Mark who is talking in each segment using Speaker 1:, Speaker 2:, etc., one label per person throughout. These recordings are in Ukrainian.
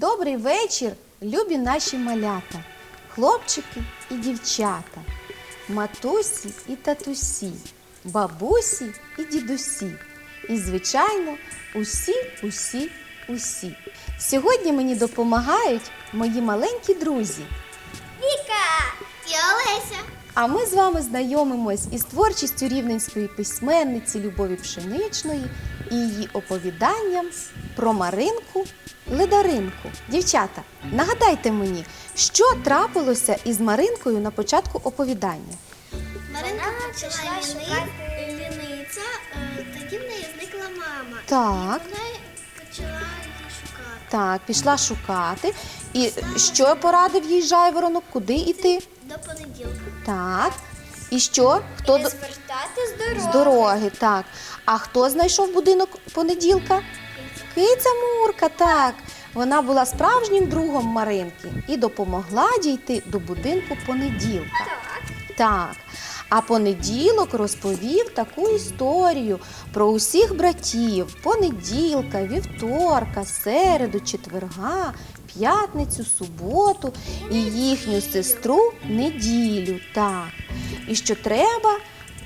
Speaker 1: Добрий вечір, любі наші малята, хлопчики і дівчата, матусі і татусі, бабусі і дідусі. І, звичайно, усі, усі, усі. Сьогодні мені допомагають мої маленькі друзі.
Speaker 2: Віка і Олеся.
Speaker 1: А ми з вами знайомимось із творчістю рівненської письменниці Любові Пшеничної і її оповіданням про Маринку Ледаринку. Дівчата, нагадайте мені, що трапилося із Маринкою на початку оповідання.
Speaker 2: Маринка почала ліни- лінитися, е, тоді в неї зникла мама.
Speaker 1: Так.
Speaker 2: І вона почала її шукати.
Speaker 1: Так, пішла шукати. І що порадив їй жайворонок? Куди йти?
Speaker 2: До понеділка.
Speaker 1: Так. І що? Хто до...
Speaker 2: звертати з дороги.
Speaker 1: з дороги? Так. А хто знайшов будинок понеділка? Киця Мурка, так. Вона була справжнім другом Маринки і допомогла дійти до будинку понеділка.
Speaker 2: Так.
Speaker 1: А понеділок розповів таку історію про усіх братів: понеділка, вівторка, середу, четверга, п'ятницю, суботу і їхню сестру неділю. Так. І що треба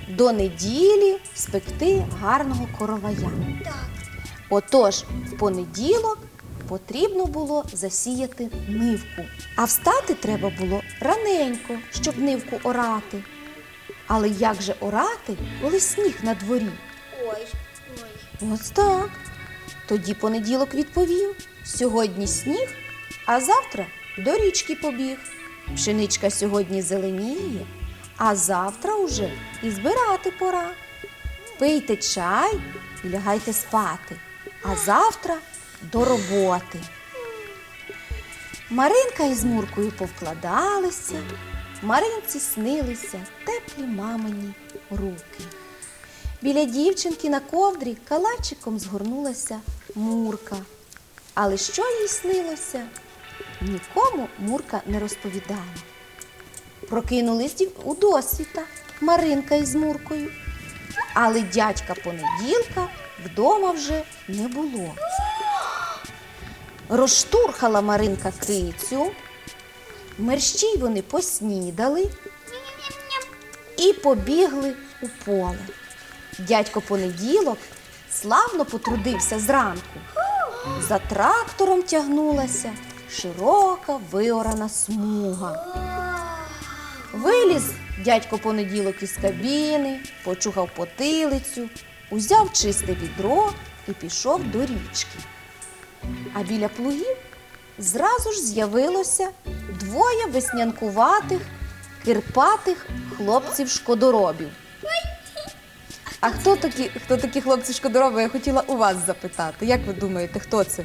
Speaker 1: до неділі спекти гарного коровая.
Speaker 2: Так.
Speaker 1: Отож, в понеділок потрібно було засіяти нивку. А встати треба було раненько, щоб нивку орати. Але як же орати, коли сніг на дворі?
Speaker 2: Ой. Ой.
Speaker 1: Ось так. Тоді понеділок відповів: сьогодні сніг, а завтра до річки побіг. Пшеничка сьогодні зеленіє, а завтра уже і збирати пора. Пийте чай і лягайте спати, а завтра до роботи. Маринка із Муркою повкладалися, Маринці снилися теплі мамині руки. Біля дівчинки на ковдрі калачиком згорнулася Мурка. Але що їй снилося? Нікому Мурка не розповідала. Прокинулись у досвіта Маринка із Муркою. Але дядька понеділка вдома вже не було. Розштурхала Маринка кицю, мерщій вони поснідали і побігли у поле. Дядько понеділок славно потрудився зранку. За трактором тягнулася широка виорана смуга. Виліз дядько понеділок із кабіни, почухав потилицю, узяв чисте відро і пішов до річки. А біля плугів зразу ж з'явилося двоє веснянкуватих, кирпатих хлопців-шкодоробів. А хто такі, хто такі хлопці-шкодороби? Я хотіла у вас запитати. Як ви думаєте, хто це?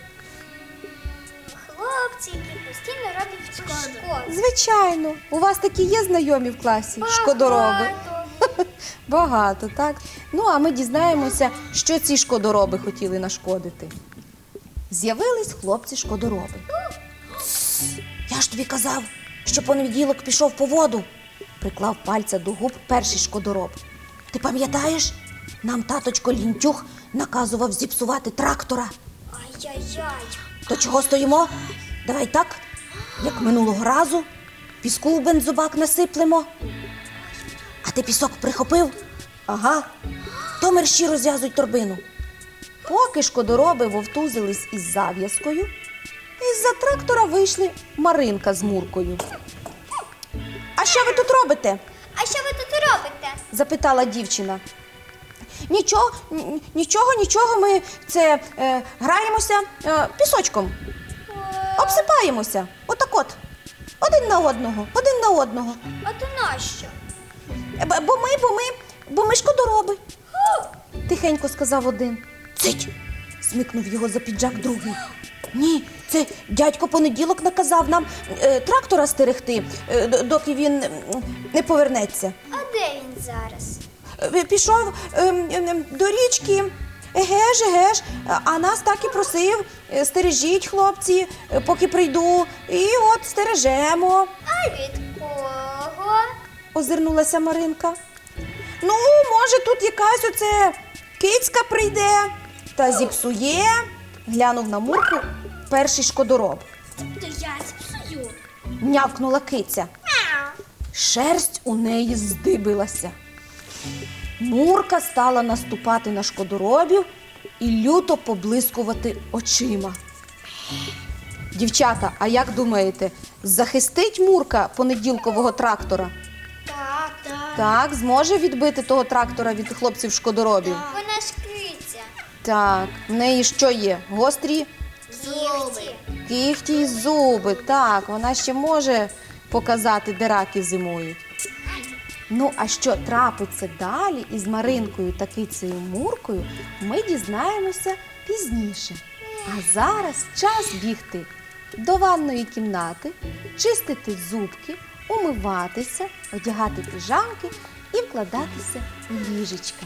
Speaker 2: Хлопці, які постійно роблять шкоду.
Speaker 1: Звичайно, у вас такі є знайомі в класі? Шкодороби. Багато, так? Ну, а ми дізнаємося, що ці шкодороби хотіли нашкодити. З'явились хлопці-шкодороби. Я ж тобі казав, що понеділок пішов по воду, приклав пальця до губ перший шкодороб. Ти пам'ятаєш? Нам таточко лінтюх наказував зіпсувати трактора.
Speaker 2: Ай-яй-яй.
Speaker 1: То чого стоїмо? Давай так, як минулого разу, піску в бензобак насиплемо. Ти пісок прихопив? Ага. То мерщі розв'язуй торбину. Поки шкодороби вовтузились із зав'язкою, із-за трактора вийшли Маринка з Муркою. А що ви тут робите?
Speaker 2: А що ви тут робите?
Speaker 1: запитала дівчина. Нічого, нічого, нічого, ми це е, граємося е, пісочком. Обсипаємося. Отак от. Один на одного, один на одного.
Speaker 2: А то нащо?
Speaker 1: Е, Бо ми, бо ми, бо ми шкодороби. Тихенько сказав один. Цить. смикнув його за піджак другий. Ні, це дядько понеділок наказав нам е, трактора стерегти, е, доки він м, не повернеться.
Speaker 2: А де він зараз?
Speaker 1: Е, Пішов ем, до річки. Еге ж, еге ж, а нас так і просив. е, Стережіть, хлопці, е, поки прийду. І от стережемо,
Speaker 2: А від?
Speaker 1: Озирнулася Маринка. Ну, може, тут якась оце кицька прийде та зіпсує, глянув на мурку перший шкодороб.
Speaker 2: то я зіпсую.
Speaker 1: Нявкнула киця. Шерсть у неї здибилася. Мурка стала наступати на шкодоробів і люто поблискувати очима. Дівчата, а як думаєте, захистить Мурка понеділкового трактора? Так, зможе відбити того трактора від хлопців шкодоробів?
Speaker 2: Вона ж криця.
Speaker 1: Так, в неї що є? Гострі
Speaker 2: Зуби.
Speaker 1: кіхті й зуби. Так, вона ще може показати, де раки зимують. Ну, а що трапиться далі із Маринкою та кицею Муркою, ми дізнаємося пізніше. А зараз час бігти до ванної кімнати, чистити зубки, умиватися, одягати піжамки і вкладатися у ліжечка.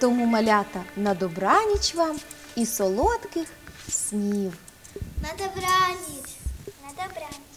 Speaker 1: Тому малята на добраніч вам і солодких снів.
Speaker 2: На добраніч. На добраніч.